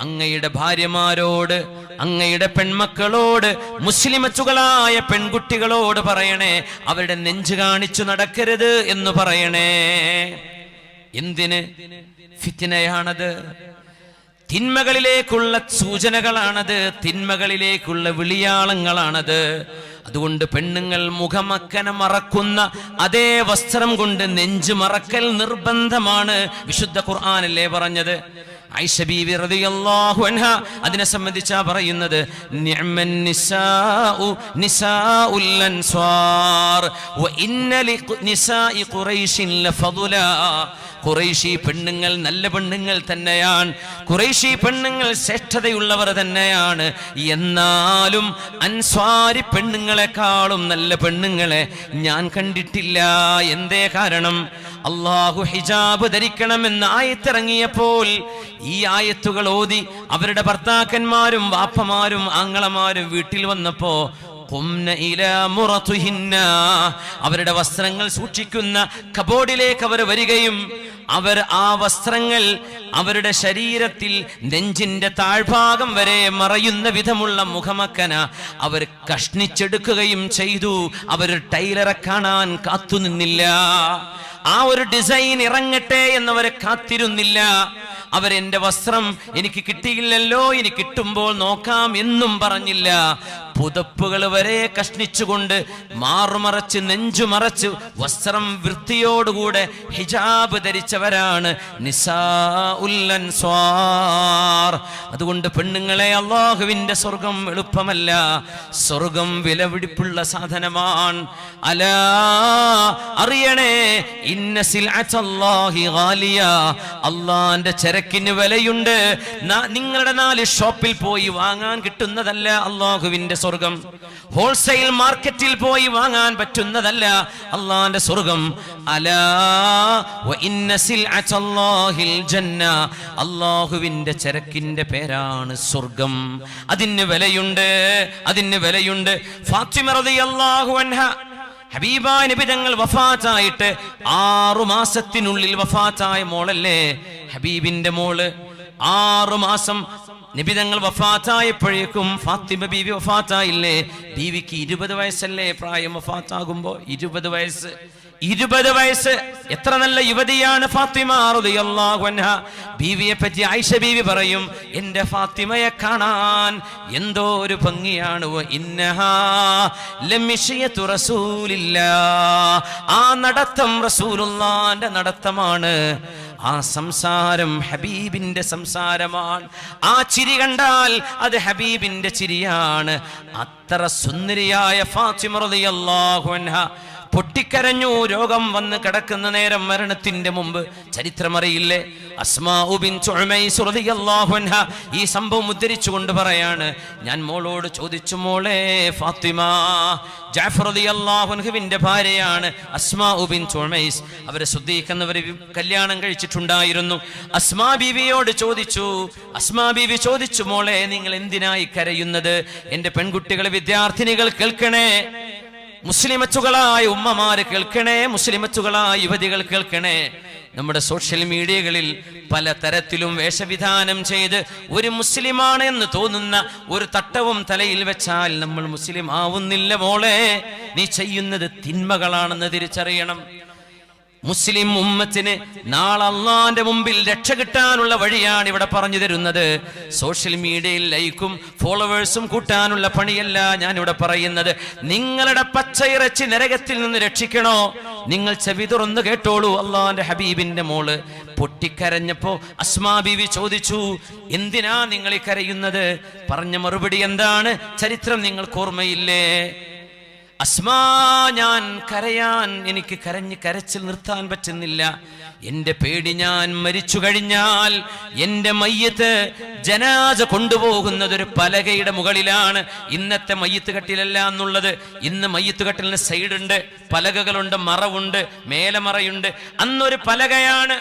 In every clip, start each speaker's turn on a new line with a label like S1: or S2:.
S1: അങ്ങയുടെ ഭാര്യമാരോട് അങ്ങയുടെ പെൺമക്കളോട് മുസ്ലിമച്ചുകളായ പെൺകുട്ടികളോട് പറയണേ അവരുടെ നെഞ്ച് കാണിച്ചു നടക്കരുത് എന്ന് പറയണേ. എന്തിന്? ഫിത്തിനയാണത്. തിന്മകളിലേക്കുള്ള സൂചനകളാണത് തിന്മകളിലേക്കുള്ള വിളിയാളങ്ങളാണത്. അതുകൊണ്ട് പെണ്ണുങ്ങൾ മുഖമക്കന മറക്കുന്ന അതേ വസ്ത്രം കൊണ്ട് നെഞ്ചു മറക്കൽ നിർബന്ധമാണ് വിശുദ്ധ ഖുർആാനല്ലേ പറഞ്ഞത്. അതിനെ സംബന്ധിച്ചാ പറയുന്നത് നിഅമൻ ഖുറൈശി പെണ്ണുങ്ങൾ നല്ല പെണ്ണുങ്ങൾ തന്നെയാണ്. കുറേശി പെണ്ണുങ്ങൾ ശ്രേഷ്ഠതയുള്ളവർ തന്നെയാണ്. എന്നാലും അൻസ്വാരി പെണ്ണുങ്ങളെക്കാളും നല്ല പെണ്ണുങ്ങളെ ഞാൻ കണ്ടിട്ടില്ല. എന്തേ കാരണം? അള്ളാഹു ഹിജാബ് ധരിക്കണമെന്ന് ആയത്തിറങ്ങിയപ്പോൾ ഈ ആയത്തുകൾ ഓതി അവരുടെ ഭർത്താക്കന്മാരും വാപ്പമാരും ആങ്ങളമാരും വീട്ടിൽ വന്നപ്പോ. അവരുടെ വസ്ത്രങ്ങൾ സൂക്ഷിക്കുന്ന കബോർഡിലേക്ക് അവർ വരികയും അവർ ആ വസ്ത്രങ്ങൾ അവരുടെ ശരീരത്തിൽ നെഞ്ചിന്റെ താഴ്ഭാഗം വരെ മറയുന്ന വിധമുള്ള മുഖമക്കന അവർ കഷ്ണിച്ചെടുക്കുകയും ചെയ്തു. അവർ ടൈലറെ കാണാൻ കാത്തുനിന്നില്ല. ആ ഒരു ഡിസൈൻ ഇറങ്ങട്ടെ എന്നവരെ കാത്തിരുന്നില്ല. അവരെന്റെ വസ്ത്രം എനിക്ക് കിട്ടിയില്ലല്ലോ ഇനി കിട്ടുമ്പോൾ നോക്കാം എന്നും പറഞ്ഞില്ല. പുതപ്പുകൾ വരെ കഷ്ണിച്ചുകൊണ്ട് മാറുമറച്ച് നെഞ്ചുമറച്ച് വസ്ത്രം വൃത്തിയോടുകൂടെ ഹിജാബ് ധരിച്ചവരാണ് നിസാഉല്ലൻസ്വാർ അതുകൊണ്ട് പെണ്ണുങ്ങളെ അള്ളാഹുവിന്റെ സ്വർഗം എളുപ്പമല്ല. സ്വർഗം വിലപിടിപ്പുള്ള സാധനമാണ്. അല അറിയണേ ഇന്ന സിൽഅത്തല്ലാഹി ഗാലിയ. അള്ളാന്റെ ചരക്കിന് വിലയുണ്ട്. നിങ്ങളുടെ നാല് ഷോപ്പിൽ പോയി വാങ്ങാൻ കിട്ടുന്നതല്ല അള്ളാഹുവിന്റെ സ്വർഗം. ഹോൾസെയിൽ മാർക്കറ്റിൽ പോയി വാങ്ങാൻ പറ്റുന്നതല്ല അള്ളാന്റെ സ്വർഗം. അലാ അള്ളാഹുവിന്റെ ചരക്കിന്റെ പേരാണ് സ്വർഗം. അതിന് വിലയുണ്ട് അതിന് വിലയുണ്ട്. ഫാത്തിമ റളിയല്ലാഹു അൻഹ നബി തങ്ങൾ വഫാറ്റായിട്ട് ആറു മാസത്തിനുള്ളിൽ വഫാറ്റായ മോളല്ലേ? ഹബീബിന്റെ മോൾ ആറു മാസം നബി തങ്ങൾ വഫാത്തായപ്പോഴേക്കും ഫാത്തിമ ബീവി വഫാത്തായില്ലേ? ബീവിക്ക് ഇരുപത് വയസ്സല്ലേ? പ്രായം വഫാത്താകുമ്പോ ഇരുപത് വയസ്സ്. ഇരുപത് വയസ്സ്. എത്ര നല്ല യുവതിയാണ് ഫാത്തിമ അൻഹ. ബീവിയെ പറ്റി ആയിഷ ബീവി പറയും എന്റെ ഫാത്തിമയെ കാണാൻ എന്തോ ഒരു ഭംഗിയാണ്. ആ നടത്തം റസൂലുള്ളാന്റെ നടത്തമാണ്. ആ സംസാരം ഹബീബിന്റെ സംസാരമാണ്. ആ ചിരി കണ്ടാൽ അത് ഹബീബിന്റെ ചിരിയാണ്. അത്ര സുന്ദരിയായ ഫാത്തിമ റളിയല്ലാഹു അൻഹ പൊട്ടിക്കരഞ്ഞു രോഗം വന്ന് കിടക്കുന്ന നേരം മരണത്തിന്റെ മുമ്പ് ചരിത്രമറിയില്ലേ? ഈ സംഭവം ഉദ്ധരിച്ചുകൊണ്ട് പറയാണ് ഞാൻ മോളോട് ചോദിച്ചു മോളെ ഫാത്തിമ ജാഫർ ഭാര്യയാണ് അസ്മാഉ ബിൻതു ഉമൈസ്. അവരെ ശ്രദ്ധിക്കുന്നവർ കല്യാണം കഴിച്ചിട്ടുണ്ടായിരുന്നു. അസ്മാ ബീവിയോട് ചോദിച്ചു അസ്മാ ബീവി ചോദിച്ചു മോളെ നിങ്ങൾ എന്തിനായി കരയുന്നത്? എന്റെ പെൺകുട്ടികൾ വിദ്യാർത്ഥിനികൾ കേൾക്കണേ. മുസ്ലിമച്ചുകളായ ഉമ്മമാര് കേൾക്കണേ മുസ്ലിമച്ചുകളായ യുവതികൾ കേൾക്കണേ. നമ്മുടെ സോഷ്യൽ മീഡിയകളിൽ പല തരത്തിലും വേഷവിധാനം ചെയ്ത് ഒരു മുസ്ലിമാണ് എന്ന് തോന്നുന്ന ഒരു തട്ടവും തലയിൽ വെച്ചാൽ നമ്മൾ മുസ്ലിം ആവുന്നില്ല മോളെ. നീ ചെയ്യുന്നത് തിന്മകളാണെന്ന് തിരിച്ചറിയണം. മുസ്ലിം ഉമ്മത്തിന് നാളെ അള്ളാന്റെ മുമ്പിൽ രക്ഷ കിട്ടാനുള്ള വഴിയാണ് ഇവിടെ പറഞ്ഞു തരുന്നത്. സോഷ്യൽ മീഡിയയിൽ ലൈക്കും ഫോളോവേഴ്സും കൂട്ടാനുള്ള പണിയല്ല ഞാൻ ഇവിടെ പറയുന്നത്. നിങ്ങളുടെ പച്ചയിറച്ചി നരകത്തിൽ നിന്ന് രക്ഷിക്കണോ? നിങ്ങൾ ചെവി തുറന്ന് കേട്ടോളൂ അള്ളാന്റെ ഹബീബിന്റെ മോൾ. പൊട്ടിക്കരഞ്ഞപ്പോ അസ്മാ ബീവി ചോദിച്ചു എന്തിനാ നിങ്ങൾ ഈ കരയുന്നത്? പറഞ്ഞ മറുപടി എന്താണ്? ചരിത്രം നിങ്ങൾക്ക് ഓർമ്മയില്ലേ? അസ്മാ ഞാൻ കരയാൻ എനിക്ക് കരഞ്ഞ് കരച്ചിൽ നിർത്താൻ പറ്റുന്നില്ല. എന്റെ പേടി ഞാൻ മരിച്ചു കഴിഞ്ഞാൽ എന്റെ മയ്യത്ത് ജനാജ കൊണ്ടുപോകുന്നത് ഒരു പലകയുടെ മുകളിലാണ്. ഇന്നത്തെ മയ്യത്ത് കട്ടിലല്ല എന്നുള്ളത്. ഇന്ന് മയ്യത്ത് കട്ടിലിന് സൈഡുണ്ട് പലകകളുണ്ട് മറവുണ്ട് മേലമറയുണ്ട്. അന്നൊരു പലകയാണ്.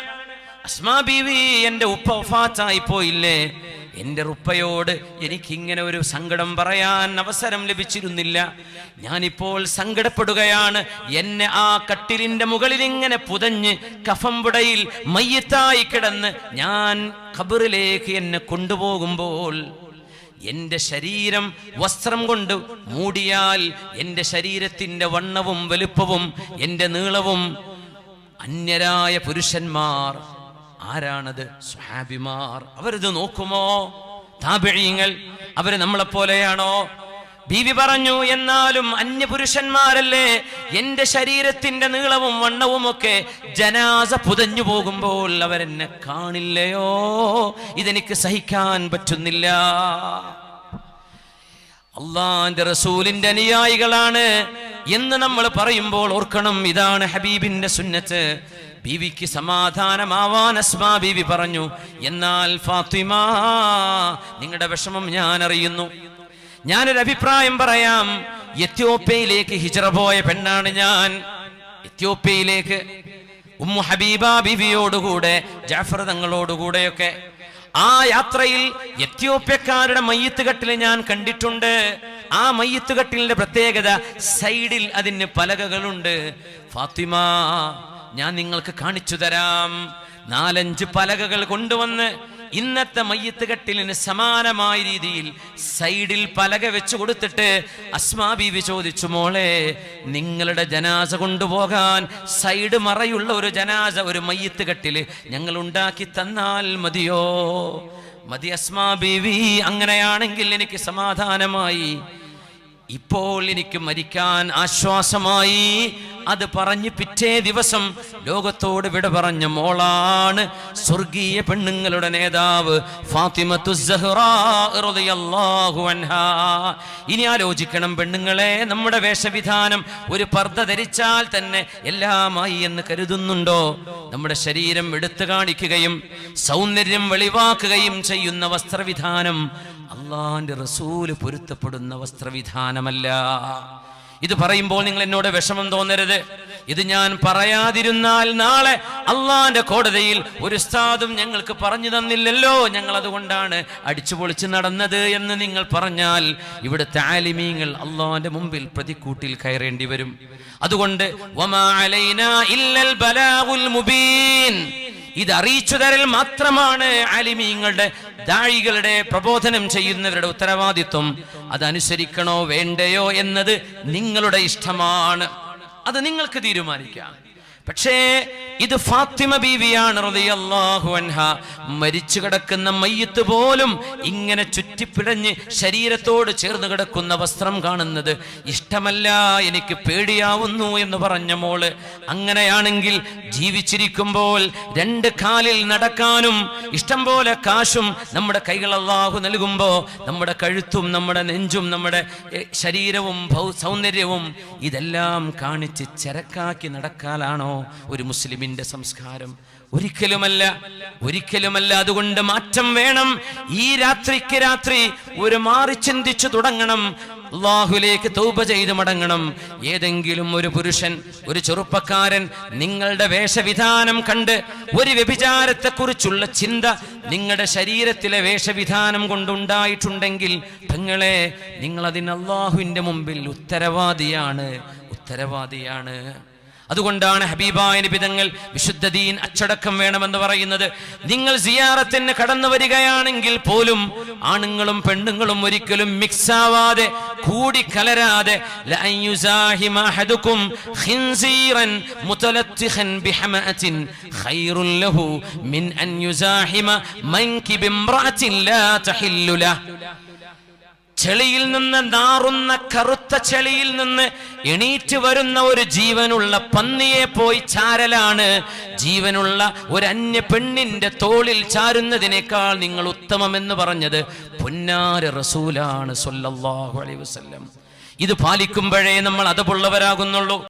S1: അസ്മാ ബീവി എന്റെ ഉപ്പ വഫാത്തായി പോയില്ലേ? എന്റെ റുപ്പയോട് എനിക്കിങ്ങനെ ഒരു സങ്കടം പറയാൻ അവസരം ലഭിച്ചിരുന്നില്ല. ഞാനിപ്പോൾ സങ്കടപ്പെടുകയാണ്. എന്നെ ആ കട്ടിലിന്റെ മുകളിൽ ഇങ്ങനെ പുതഞ്ഞ് കഫംപുടയിൽ മയ്യത്തായി കിടന്ന് ഞാൻ ഖബറിലേക്ക് എന്നെ കൊണ്ടുപോകുമ്പോൾ എന്റെ ശരീരം വസ്ത്രം കൊണ്ട് മൂടിയാൽ എന്റെ ശരീരത്തിന്റെ വണ്ണവും വലുപ്പവും എന്റെ നീളവും അന്യരായ പുരുഷന്മാർ ആരാണത്? സ്വഹാബിമാർ. അവരിത് നോക്കുമോ? താപിഴീങ്ങൾ അവർ നമ്മളെ പോലെയാണോ? ബീവി പറഞ്ഞു എന്നാലും അന്യപുരുഷന്മാരല്ലേ? എന്റെ ശരീരത്തിന്റെ നീളവും വണ്ണവും ഒക്കെ ജനാസ പുതഞ്ഞു പോകുമ്പോൾ അവരെന്നെ കാണില്ലയോ? ഇതെനിക്ക് സഹിക്കാൻ പറ്റുന്നില്ല. അള്ളാന്റെ റസൂലിന്റെ അനുയായികളാണ് എന്ന് നമ്മൾ പറയുമ്പോൾ ഓർക്കണം ഇതാണ് ഹബീബിന്റെ സുന്നത്ത്. ബീവിക്ക് സമാധാനമാവാൻ അസ്മാ ബീവി പറഞ്ഞു എന്നാൽ ഫാത്തിമ നിങ്ങളുടെ വിഷമം ഞാൻ അറിയുന്നു ഞാനൊരു അഭിപ്രായം പറയാം. എത്യോപ്യയിലേക്ക് ഹിജറ പോയ പെണ്ണാണ് ഞാൻ. എത്യോപ്യയിലേക്ക് ഉമ്മു ഹബീബ ബിവിയോടുകൂടെ ജാഫർ തങ്ങളോടുകൂടെയൊക്കെ ആ യാത്രയിൽ എത്യോപ്യക്കാരുടെ മയ്യത്തുകെട്ടിൽ ഞാൻ കണ്ടിട്ടുണ്ട്. ആ മയ്യത്തുകെട്ടിലിന്റെ പ്രത്യേകത സൈഡിൽ അതിന് പലകകളുണ്ട്. ഫാത്തിമ ഞാൻ നിങ്ങൾക്ക് കാണിച്ചു തരാം. നാലഞ്ച് പലകകൾ കൊണ്ടുവന്ന് ഇന്നത്തെ മയ്യത്ത് കെട്ടിലിന് സമാനമായ രീതിയിൽ സൈഡിൽ പലക വെച്ചു കൊടുത്തിട്ട് അസ്മാ ബീവി ചോദിച്ചു മോളെ നിങ്ങളുടെ ജനാസ കൊണ്ടുപോകാൻ സൈഡ് മറയുള്ള ഒരു ജനാസ ഒരു മയ്യത്ത് കെട്ടിൽ ഞങ്ങൾ ഉണ്ടാക്കി തന്നാൽ മതിയോ? മതി അസ്മാ ബീവി അങ്ങനെയാണെങ്കിൽ എനിക്ക് സമാധാനമായി. ഇപ്പോൾ എനിക്ക് മരിക്കാൻ ആശ്വാസമായി. അത് പറഞ്ഞ് പിറ്റേ ദിവസം ലോകത്തോട് വിട പറഞ്ഞ മോളാണ് സ്വർഗീയ പെണ്ണുങ്ങളുടെ നേതാവ്. ഇനി ആലോചിക്കണം പെണ്ണുങ്ങളെ നമ്മുടെ വേഷവിധാനം ഒരു പർദ്ദ ധരിച്ചാൽ തന്നെ എല്ലാമായി എന്ന് കരുതുന്നുണ്ടോ നമ്മുടെ ശരീരം എടുത്തു കാണിക്കുകയും സൗന്ദര്യം വെളിവാക്കുകയും ചെയ്യുന്ന വസ്ത്രവിധാനം അള്ളാന്റെ റസൂൽ പൊരുത്തപ്പെടുന്ന വസ്ത്രവിധാനമല്ല ഇത് പറയുമ്പോൾ നിങ്ങൾ എന്നോട് വിഷമം തോന്നരുത്. ഇത് ഞാൻ പറയാതിരുന്നാൽ നാളെ അള്ളാന്റെ കോടതിയിൽ ഒരു സ്ഥാതും ഞങ്ങൾക്ക് പറഞ്ഞു തന്നില്ലല്ലോ. ഞങ്ങൾ അതുകൊണ്ടാണ് അടിച്ചു പൊളിച്ച് നടന്നത് എന്ന് നിങ്ങൾ പറഞ്ഞാൽ ഇവിടെ ആലിമീങ്ങൾ അള്ളാന്റെ മുമ്പിൽ പ്രതിക്കൂട്ടിൽ കയറേണ്ടി വരും. അതുകൊണ്ട് ഇല്ലൽ ബലാഉൽ മുബീൻ. ഇത് അറിയിച്ചു തരൽ മാത്രമാണ് ആലിമീങ്ങളുടെ ദാഴികളുടെ പ്രബോധനം ചെയ്യുന്നവരുടെ ഉത്തരവാദിത്വം. അതനുസരിക്കണോ വേണ്ടയോ എന്നത് നിങ്ങളുടെ ഇഷ്ടമാണ്. അത് നിങ്ങൾക്ക് തീരുമാനിക്കാം. പക്ഷേ ഇത് ഫാത്തിമ ബീവിയാണ് അൻഹ. മരിച്ചു കിടക്കുന്ന മയ്യത്ത് പോലും ഇങ്ങനെ ചുറ്റിപ്പിടഞ്ഞ് ശരീരത്തോട് ചേർന്ന് കിടക്കുന്ന വസ്ത്രം കാണുന്നത് ഇഷ്ടമല്ല എനിക്ക് പേടിയാവുന്നു എന്ന് പറഞ്ഞ മോൾ. അങ്ങനെയാണെങ്കിൽ ജീവിച്ചിരിക്കുമ്പോൾ രണ്ട് കാലിൽ നടക്കാനും ഇഷ്ടം പോലെ കാശും നമ്മുടെ കൈകൾ അള്ളാഹു നൽകുമ്പോൾ നമ്മുടെ കഴുത്തും നമ്മുടെ നെഞ്ചും നമ്മുടെ ശരീരവും സൗന്ദര്യവും ഇതെല്ലാം കാണിച്ച് ചരക്കാക്കി നടക്കാലാണോ ഒരു മുസ്ലിമിന്റെ സംസ്കാരം? ഒരിക്കലുമല്ല. ഒരിക്കലുമല്ല അതുകൊണ്ട് മാറ്റം വേണം. ഈ രാത്രിക്ക് രാത്രി ഒരു മാറി ചിന്തിച്ചു തുടങ്ങണം. അള്ളാഹുലേക്ക് തൗബ ചെയ്ത് മടങ്ങണം. ഏതെങ്കിലും ഒരു പുരുഷൻ ഒരു ചെറുപ്പക്കാരൻ നിങ്ങളുടെ വേഷവിധാനം കണ്ട് ഒരു വ്യഭിചാരത്തെക്കുറിച്ചുള്ള ചിന്ത നിങ്ങളുടെ ശരീരത്തിലെ വേഷവിധാനം കൊണ്ടുണ്ടായിട്ടുണ്ടെങ്കിൽ നിങ്ങളെ നിങ്ങൾ അതിന് അള്ളാഹുവിന്റെ മുമ്പിൽ ഉത്തരവാദിയാണ്. ഉത്തരവാദിയാണ്. അതുകൊണ്ടാണ് ഹബീബായ നിബിതങ്ങൾ വിശുദ്ധ ദീൻ അച്ചടക്കം വേണമെന്ന് പറയുന്നത്. നിങ്ങൾ സിയാറത്തിന് കടന്നു വരികയാണെങ്കിൽ പോലും ആണുങ്ങളും പെണ്ണുങ്ങളും ഒരിക്കലും മിക്സ് ആവാതെ കൂടി കലരാതെ ലഹു മിൻ അൻ യുസാഹിമ ലാ തഹില്ലു ലഹു ചെളിയിൽ നിന്ന് നാറുന്ന കറുത്ത ചെളിയിൽ നിന്ന് എണീറ്റ് വരുന്ന ഒരു ജീവനുള്ള പന്നിയെ പോയി ചാരലാണ്. ജീവനുള്ള ഒരു അന്യ പെണ്ണിന്റെ തോളിൽ ചാരുന്നതിനേക്കാൾ നിങ്ങൾ ഉത്തമമെന്ന് പറഞ്ഞത് പൊന്നാര റസൂലാണ് സൊല്ലാഹു അലൈഹി വസല്ലം. ഇത് പാലിക്കുമ്പോഴേ നമ്മൾ അതുപുള്ളവരാകുന്നുള്ളൂ